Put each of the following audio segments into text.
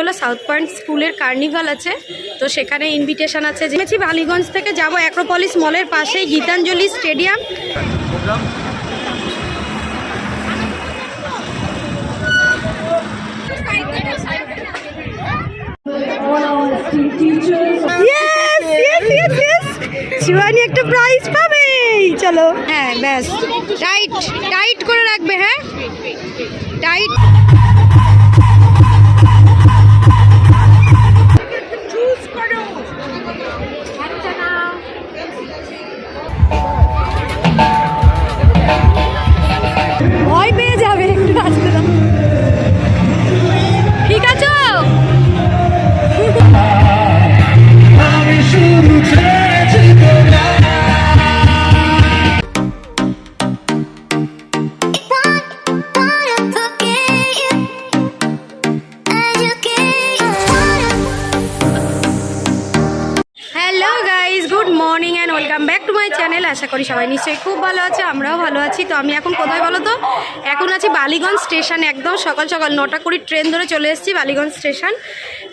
হলো south point স্কুলের carnival আছে। তো সেখানে ইনভিটেশন আছে। জেনেছি বালিগঞ্জ থেকে যাব অ্যাক্রোপলিস মলের পাশেই গীতাঞ্জলি স্টেডিয়াম. শিবানী একটা প্রাইজ পাবে। চলো। হ্যাঁ ব্যাস। টাইট টাইট করে রাখবে হ্যাঁ? টাইট ভয় পেয়ে যাবে একটু আসতে। আমি এখন কোথায় বলো তো? এখন আছি বালিগঞ্জ স্টেশন একদম সকাল সকাল নটা কুড়ি ট্রেন ধরে চলে এসেছি বালিগঞ্জ স্টেশন।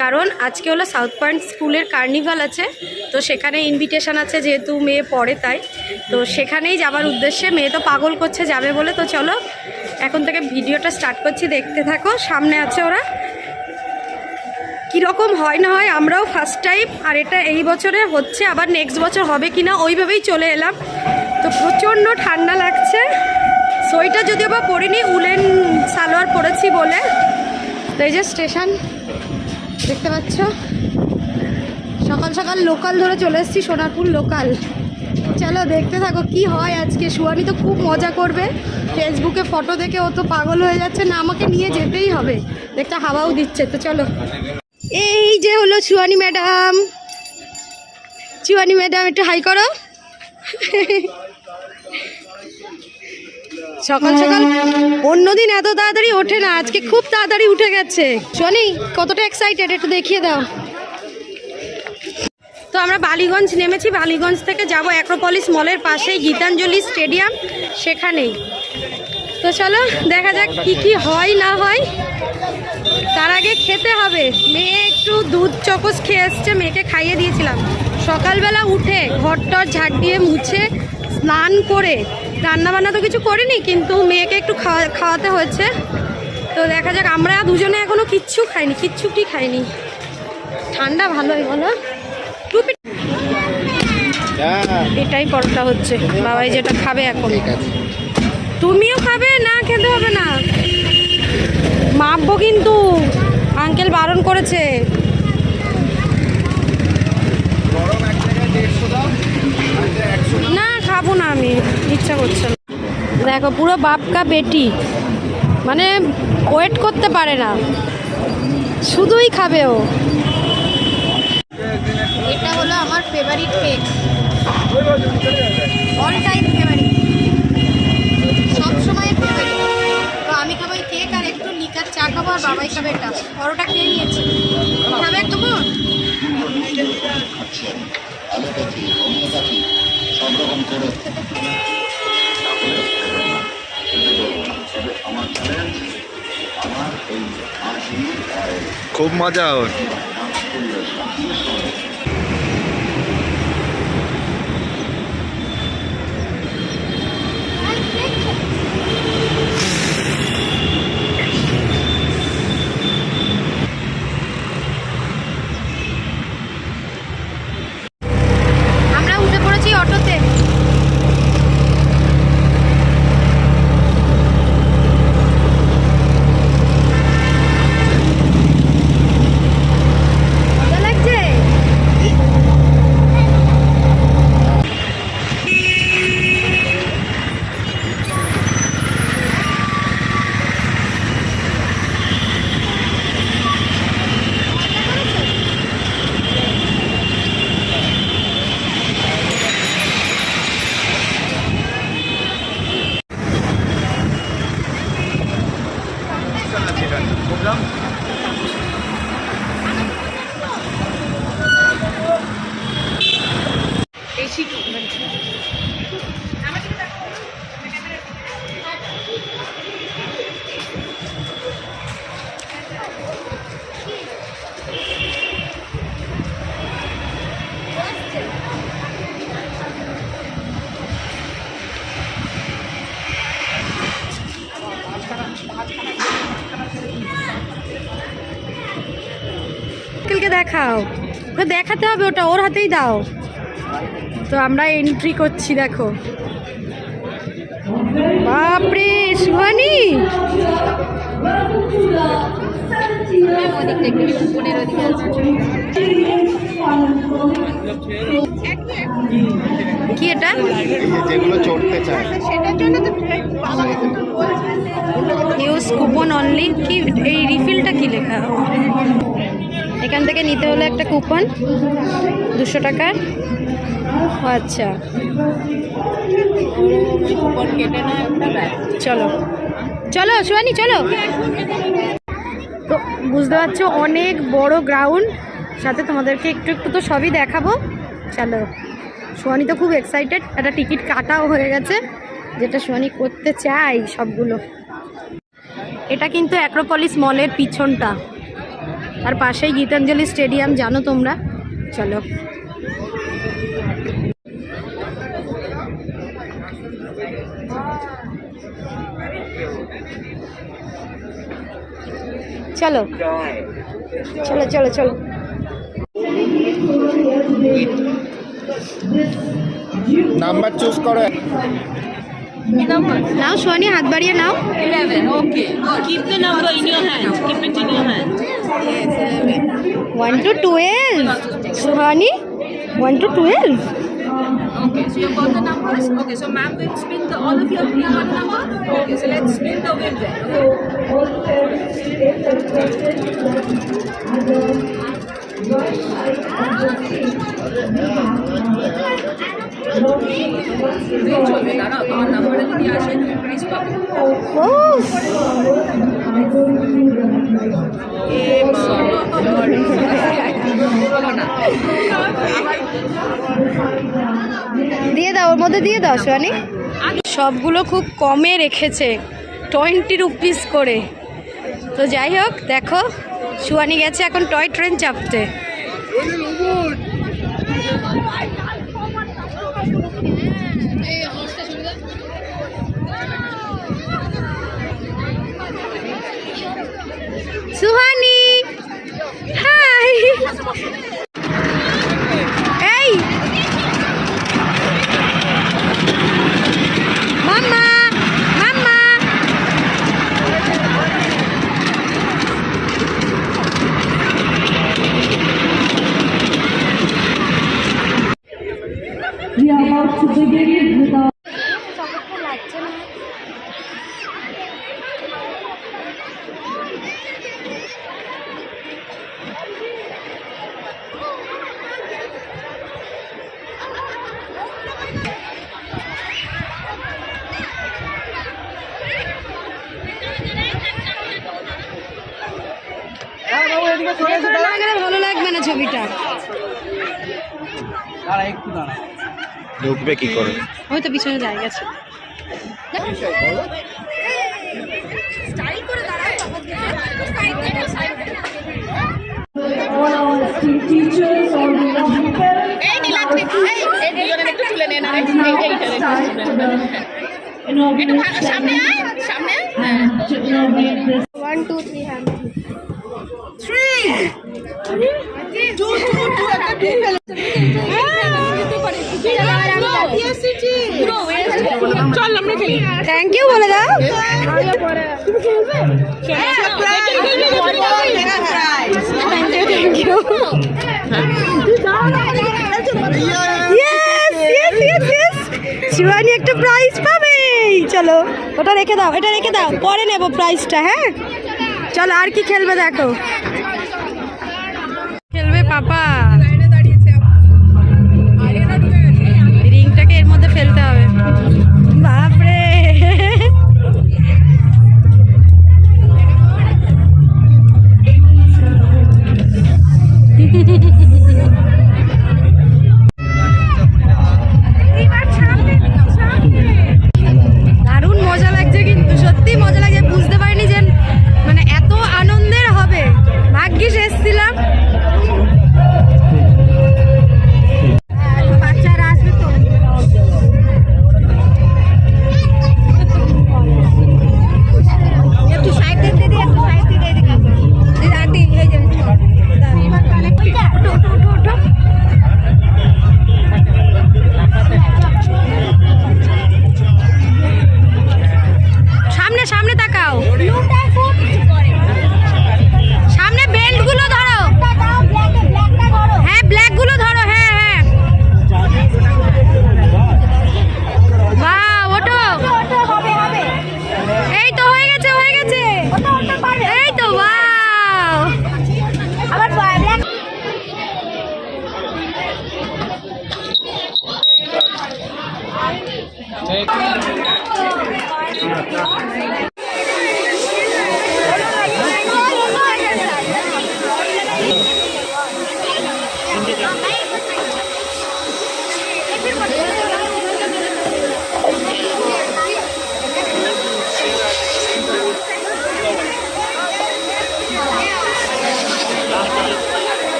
কারণ আজকে হলো সাউথ পয়েন্ট স্কুলের কার্নিভাল আছে। তো সেখানে ইনভিটেশন আছে, যেহেতু মেয়ে পড়ে তাই। তো সেখানেই যাবার উদ্দেশ্যে, মেয়ে তো পাগল করছে, যাবে বলে। তো চলো, এখন থেকে ভিডিওটা স্টার্ট করছি, দেখতে থাকো, সামনে আছে ওরা। কীরকম হয় না হয়, আমরাও ফার্স্ট টাইম আর এটা এই বছরে হচ্ছে, আবার নেক্সট বছর হবে কি না ওইভাবেই চলে এলাম। তো প্রচণ্ড ঠান্ডা লাগছে। সোয়েটার যদিও বা পরিনি, উলেন সালোয়ার পরেছি বলে। তো এই যে স্টেশন, দেখতে পাচ্ছ? সকাল সকাল লোকাল ধরে চলে এসেছি, সোনারপুর লোকাল। চলো দেখতে থাকো কি হয় আজকে। সুয়ানি তো খুব মজা করবে। ফেসবুকে ফটো দেখে ও তো পাগল হয়ে যাচ্ছে। না, আমাকে নিয়ে যেতেই হবে। একটা হাওয়াও দিচ্ছে, তো চলো। এই যে হলো চুয়ানি ম্যাডাম। চুয়ানি ম্যাডাম, একটু হাই করো। সকাল সকাল অন্যদিন এত তাড়াতাড়ি ওঠে না, আজকে খুব তাড়াতাড়ি উঠে গেছে। চুয়ানি কতটা এক্সাইটেড একটু দেখিয়ে দাও। তো আমরা বালিগঞ্জ নেমেছি, বালিগঞ্জ থেকে যাব অ্যাক্রোপলিস মলের পাশেই গীতাঞ্জলি স্টেডিয়াম সেখানেই। তো চলো, দেখা যাক কি কি হয়, না হয়। তার আগে খেতে হবে। মেয়ে একটু দুধ চকস খেয়ে এসছে, মেয়েকে খাইয়ে দিয়েছিলাম। সকালবেলা উঠে ঘর টর ঝাড় দিয়ে মুছে স্নান করে রান্নাবান্না তো কিছু করিনি কিন্তু মেয়েকে একটু খাওয়া খাওয়াতে হয়েছে। তো দেখা যাক আমরা দুজনে এখনও কিচ্ছু খাইনি কিচ্ছুটি খাইনি। ঠান্ডা ভালোই বলো? টুপি এটাই পরোটা হচ্ছে বাবাই যেটা খাবে এখন। তুমিও খাবে না খেতে হবে না? মাপবো কিন্তু। আঙ্কেল বারণ করেছে। না, খাব না আমি, ইচ্ছা করছে না। দেখো, পুরো বাপকা বেটি মানে ওয়েট করতে পারে না। শুধুই খাবে ও। এটা হলো আমার favourite cake all time favourite সব সময় ফেভারিট তো আমি খাব কেক আর একটু লিকার চা খাব আর বাবাই খাবে এটা পরোটা খেয়ে নিয়েছি। খাবে একদম খুব মজা ওর দেখাতে হবে ওটা ওর হাতেই দাও। তো আমরা এন্ট্রি করছি দেখো। বাপরে সুহানি কি এটা? যেগুলো চড়তে চায়। ইউজ কুপন অনলি কি এই রিফিলটা কি লেখা? এখান থেকে নিতে হলে একটা কুপন, দুশো টাকার। আচ্ছা। চলো। চলো সুয়ানি চলো। তো বুঝতে পারছ, অনেক বড় গ্রাউন্ড সাথে তোমাদেরকে একটু একটু তো সবই দেখাবো। চলো। সোয়ানি তো খুব এক্সাইটেড একটা টিকিট কাটাও হয়ে গেছে, যেটা সোয়ানি করতে চাই সবগুলো। এটা কিন্তু অ্যাক্রোপলিস মলের পিছনটা। আর পাশেই গীতাঞ্জলি স্টেডিয়াম জানো তোমরা? চলো। চলো। চলো চলো চলো। নাম্বার চুজ করো। Number. Now, Shwani, hand bar bariya now. Eleven. Okay. Good. Keep the number in your hand. Keep it in your hand. Yes, eleven. One to twelve. Shwani, one to twelve. Okay, so you got the numbers. Okay, so ma'am will spin the all of your three one number. Okay, so let's spin the wheel then. Okay. দিয়ে দাও, ওর মধ্যে দিয়ে দাও সোয়ানি সবগুলো খুব কমে রেখেছে twenty rupees করে। তো যাই হোক, দেখো সুয়ানি গেছে এখন টয় ট্রেন চাপতে। সুহানি হাই এই মাম্মা মাম্মা ফটো না গেলে ভালো লাগবে না ছবিটা। ঢুকবে কি করে? ওই তো পিছনে দাঁড়িয়ে গেছে one two three thank you বলে দাও থ্যাংক ইউ শিবানী একটা প্রাইজ পাবে চলো ওটা রেখে দাও এটা রেখে দাও পরে নেব প্রাইজটা হ্যাঁ চলো আর কি খেলবে দেখো। খেলবে পাপা।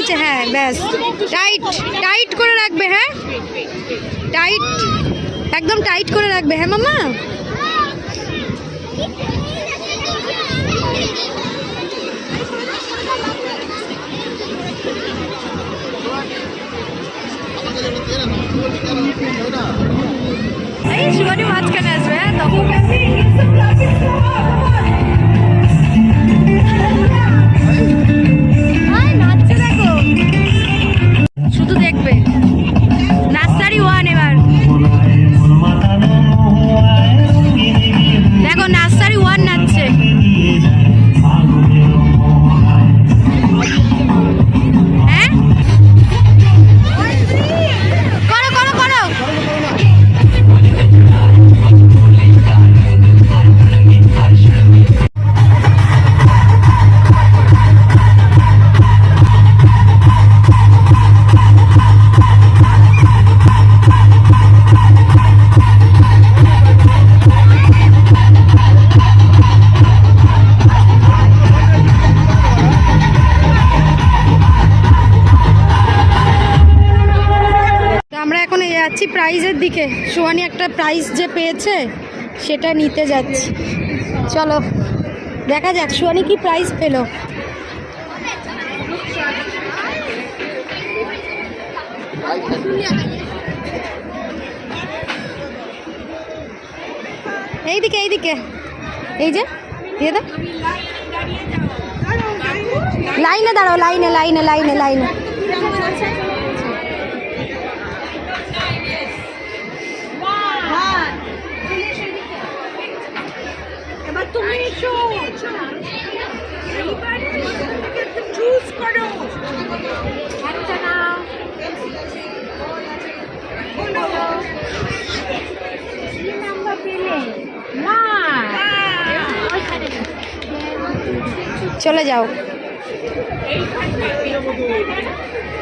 নিচে হ্যাঁ ব্যাস টাইট টাইট করে রাখবে হ্যাঁ টাইট একদম টাইট করে রাখবে হ্যাঁ মামা এই শিবানী মাঝখানে আসবে হ্যাঁ তখন প্রাইজের দিকে। সোয়ানি একটা প্রাইজ যে পেয়েছে, সেটা নিতে যাচ্ছি। চলো, দেখা যাক সোয়ানি কি প্রাইজ পেল? এইদিকে এইদিকে। এই যে, দিয়ে দাও। লাইনে দাঁড়াও, লাইনে লাইনে লাইনে লাইনে এবার তুমি এসো এইবার চুজ করো একটা নাও কি নাম্বার পেলে না চলে যাও।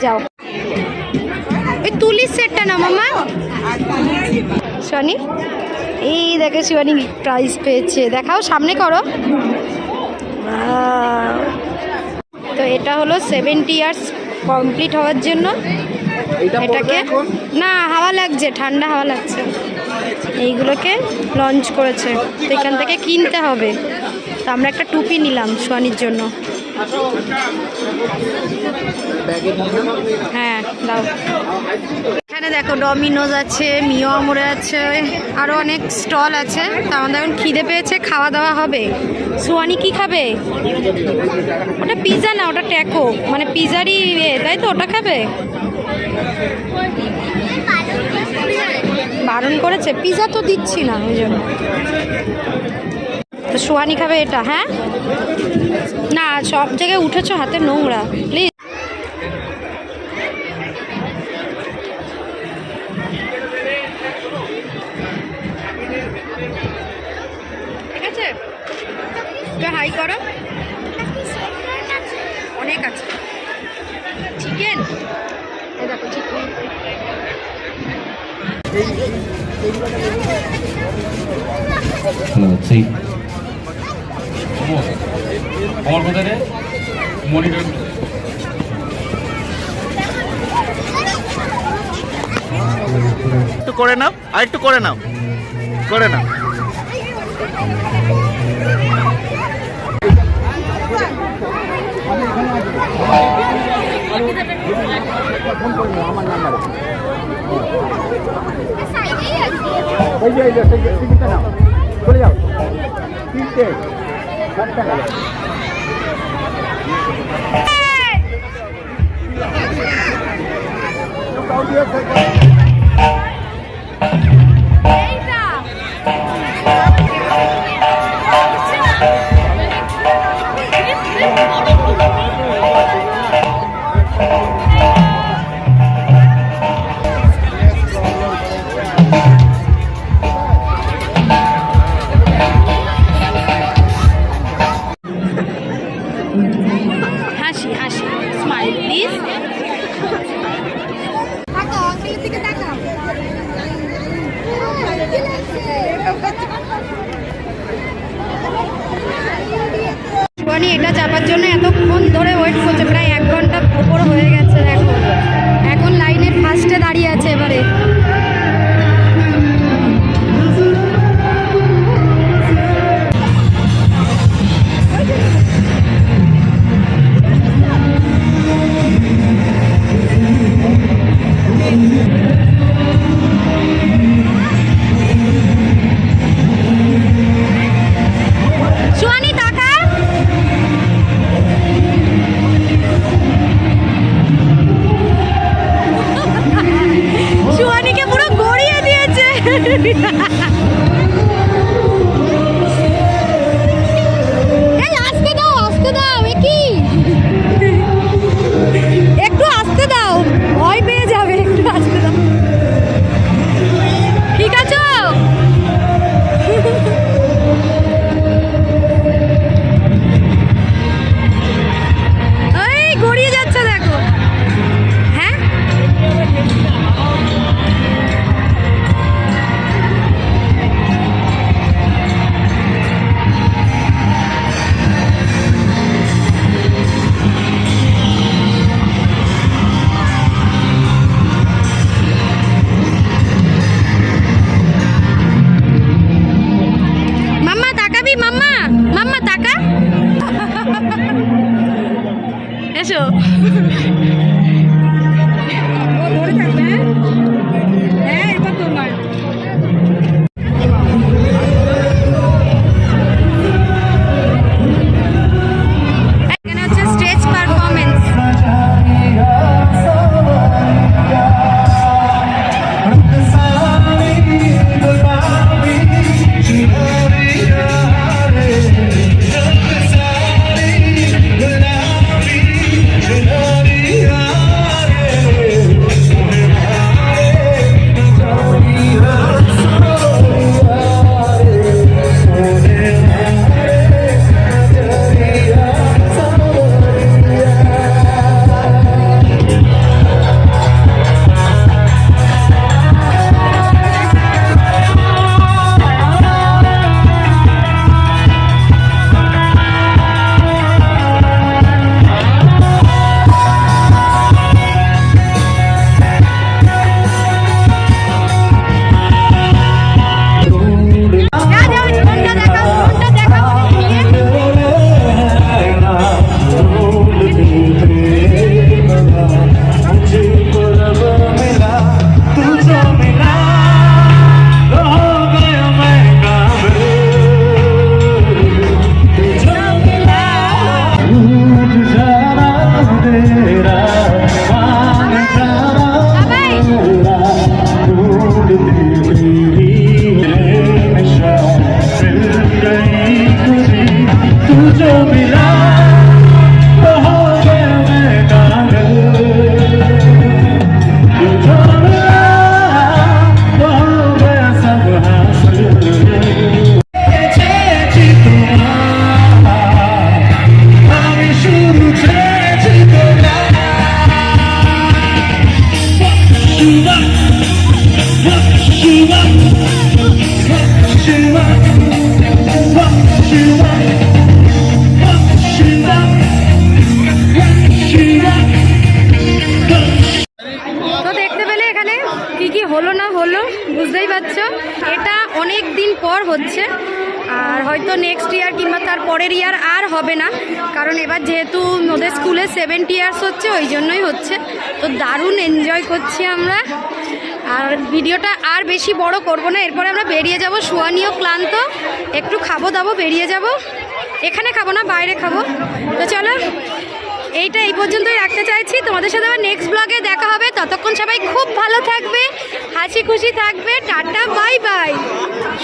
যাও। ওই তুলির সেটটা না মামা। শনি এই দেখে শিবানী প্রাইজ পেয়েছে। দেখাও সামনে করো। তো এটা হলো সেভেন্টি ইয়ার্স কমপ্লিট হওয়ার জন্য। এটাকে না হাওয়া লাগছে ঠান্ডা হাওয়া লাগছে। এইগুলোকে লঞ্চ করেছে। তো এখান থেকে কিনতে হবে। তো আমরা একটা টুপি নিলাম সোয়ানির জন্য। হ্যাঁ দাও। এখানে দেখো ডমিনোজ আছে মিও আমরে আছে আরও অনেক স্টল আছে। তো আমাদের এখন খিদে পেয়েছে খাওয়া দাওয়া হবে। সোয়ানি কি খাবে? ওটা পিৎজা না ওটা ট্যাকো। মানে পিৎজারই ইয়ে তাই তো ওটা খাবে? বারণ করেছে পিৎজা তো দিচ্ছি না ওই জন্য। তো সোয়ানি খাবে এটা হ্যাঁ? না, সব জায়গায় উঠেছো হাতে নোংরা প্লিজ হাই করো। অনেক আছে। চিকেন? দেখো, চিকেন। সেই আমার কোথায় রে মনিটর একটু করে নাও আর একটু করে নাও করে নাও এই যে টিকিটটা নাও চলে যাও তিনটে Hey! এটা অনেক দিন পর হচ্ছে। আর হয়তো নেক্সট ইয়ার কিংবা তার পরের ইয়ার আর হবে না। কারণ এবার যেহেতু ওদের স্কুলে সেভেন্টি ইয়ার্স হচ্ছে, ওই জন্যই হচ্ছে। তো দারুণ এনজয় করছি আমরা। আর ভিডিওটা আর বেশি বড় করব না। এরপরে আমরা বেরিয়ে যাব। শুয়ানিও ক্লান্ত। একটু খাব দাবো, বেরিয়ে যাব। এখানে খাব না, বাইরে খাব। তো চলো এইটা এই পর্যন্তই রাখতে চাইছি। তোমাদের সাথে আবার নেক্সট ব্লগে দেখা হবে। ততক্ষণ সবাই খুব ভালো থাকবে, হাসি খুশি থাকবে। টাটা বাই বাই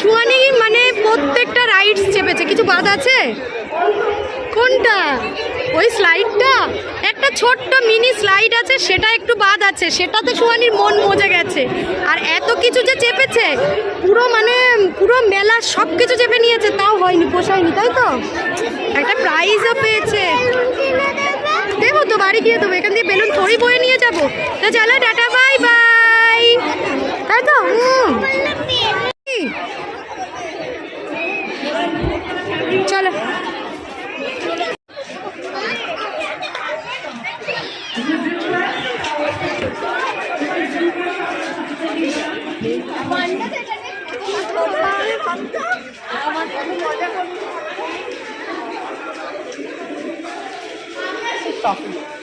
সুয়ানি মানে প্রত্যেকটা রাইডস চেপেছে। কিছু বাদ আছে? কোনটা? ওই স্লাইডটা একটা ছোট্ট মিনি স্লাইড আছে, সেটা একটু বাদ আছে। সেটাতে সুয়ানির মন মজে গেছে। আর এত কিছু যে চেপেছে, পুরো মানে পুরো মেলা সব কিছু চেপে নিয়েছে। তাও হয়নি, পোষায়নি, তাই তো? একটা প্রাইজও পেয়েছে। দেবো তো বাড়ি গিয়ে দেবো। এখান দিয়ে বেলুন থরি বয়ে নিয়ে যাব। তো চলো, টাটা, বাই বাই। তাই তো। চলো। coffee.